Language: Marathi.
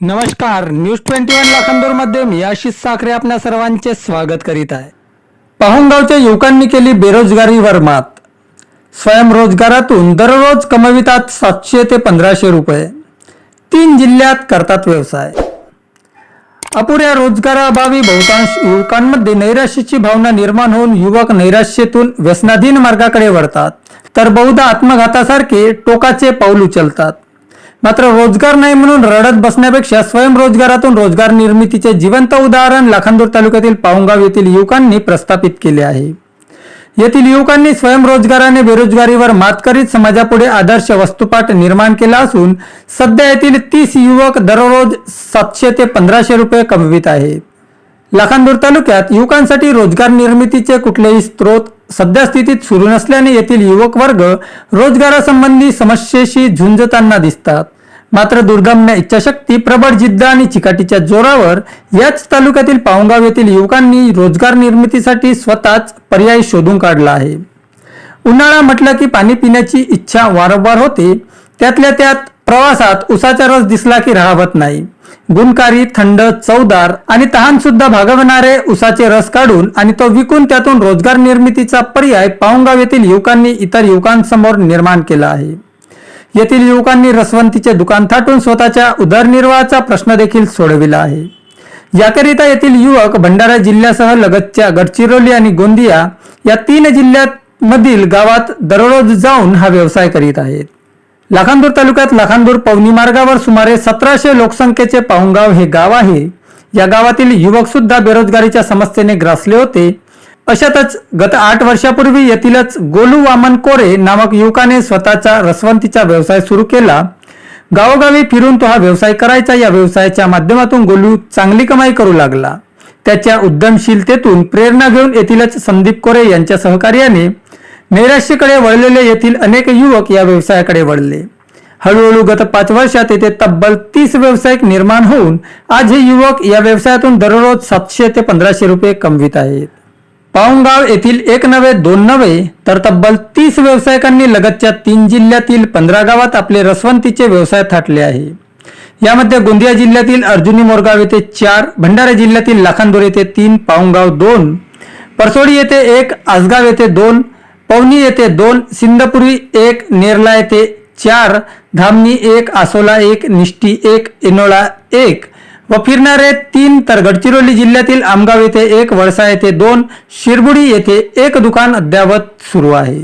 नमस्कार न्यूज ट्वेंटी वन लाखांदूरमध्ये मी आशिष साखरे आपल्या सर्वांचे स्वागत करीत आहे. पहंगावच्या युवकांनी केली बेरोजगारीवर मात स्वयंरोजगारातून दररोज कमवितात सातशे ते पंधराशे रुपये. तीन जिल्ह्यात करतात व्यवसाय. अपुऱ्या रोजगाराअभावी बहुतांश युवकांमध्ये नैराश्याची भावना निर्माण होऊन युवक नैराश्येतून व्यसनाधीन मार्गाकडे वळतात. तर बहुधा आत्मघातासारखे टोकाचे पाऊल उचलतात. मात्र रोजगार नाही म्हणून रडत बसण्यापेक्षा स्वयंरोजगारातून रोजगार निर्मितीचे जिवंत उदाहरण लाखांदूर तालुक्यातील पाऊंगाव येथील युवकांनी प्रस्थापित केले आहे. येथील युवकांनी स्वयंरोजगाराने बेरोजगारीवर मात करीत समाजापुढे आदर्श वस्तुपाठ निर्माण केला असून सध्या येथील तीस युवक दररोज सातशे ते पंधराशे रुपये कमवित आहेत लाखांदूर तालुक्यात युवकांसाठी रोजगार निर्मितीचे कुठलेही स्रोत सध्या स्थितीत सुरू नसल्याने येथील युवक वर्ग रोजगारासंबंधी समस्येशी झुंजताना दिसतात. मात्र दुर्गम्य इच्छाशक्ती प्रबळ जिद्द आणि चिकाटीच्या जोरावर याच तालुक्यातील पावंगाव येथील युवकांनी रोजगार निर्मितीसाठी स्वतःच पर्याय शोधून काढला आहे. उन्हाळा म्हटलं की पाणी पिण्याची इच्छा वारंवार होते. त्यातल्या त्यात प्रवासात उसाचा रस दिसला की राहवत नाही. गुणकारी थंड चवदार आणि तहान सुद्धा भागवणारे उसाचे रस काढून आणि तो विकून त्यातून रोजगार निर्मितीचा पर्याय पाऊंगाव येथील युवकांनी इतर युवकांसमोर निर्माण केला आहे. येथील युवकांनी रसवंतीचे दुकान थाटून स्वतःच्या उदरनिर्वाहाचा प्रश्न देखील सोडविला आहे. याकरिता येथील युवक भंडारा जिल्ह्यासह लगतच्या गडचिरोली आणि गोंदिया या तीन जिल्ह्यात मधील गावात दररोज जाऊन हा व्यवसाय करीत आहेत. लाखांदूर तालुक्यात लाखांदूर पवनी मार्गावर सुमारे सतराशे लोकसंख्येचे पाहुणगाव हे गाव आहे. या गावातील युवक सुद्धा बेरोजगारीच्या समस्येने ग्रासले होते. अशातच गत आठ वर्षापूर्वी येथीलच गोलू वामन कोरे नामक युवकाने स्वतःचा रसवंतीचा व्यवसाय सुरू केला. गावोगावी फिरून तो हा व्यवसाय करायचा. या व्यवसायाच्या माध्यमातून गोलू चांगली कमाई करू लागला. त्याच्या उद्यमशीलतेतून प्रेरणा घेऊन येथीलच संदीप कोरे यांच्या सहकार्याने नैराश्यकडे वळलेले येथील अनेक युवक या व्यवसायाकडे वळले. हळूहळू गत पाच वर्षात येथे तब्बल तीस व्यावसायिक निर्माण होऊन आज हे युवक या व्यवसायातून दररोज सातशे ते पंधराशे रुपये कमवित आहेत. पाऊंगाव येथील एक नव्हे दोन नव्हे तर तब्बल तीस व्यावसायिकांनी लगतच्या तीन जिल्ह्यातील पंधरा गावात आपले रसवंतीचे व्यवसाय थाटले आहे. यामध्ये गोंदिया जिल्ह्यातील अर्जुनी मोरगाव येथे चार भंडारा जिल्ह्यातील लाखांदूर येथे तीन पाऊंगाव दोन परसोडी येथे एक आसगाव येथे दोन पवनी येथे दोन सिंदपुरी एक नेरला येथे चार धामणी एक आसोला एक निष्ठी एक इनोळा एक व फिरणारे तीन तर गडचिरोली जिल्ह्यातील आमगाव येथे एक वळसा येथे दोन शिरबुडी येथे एक दुकान अद्यावत सुरू आहे.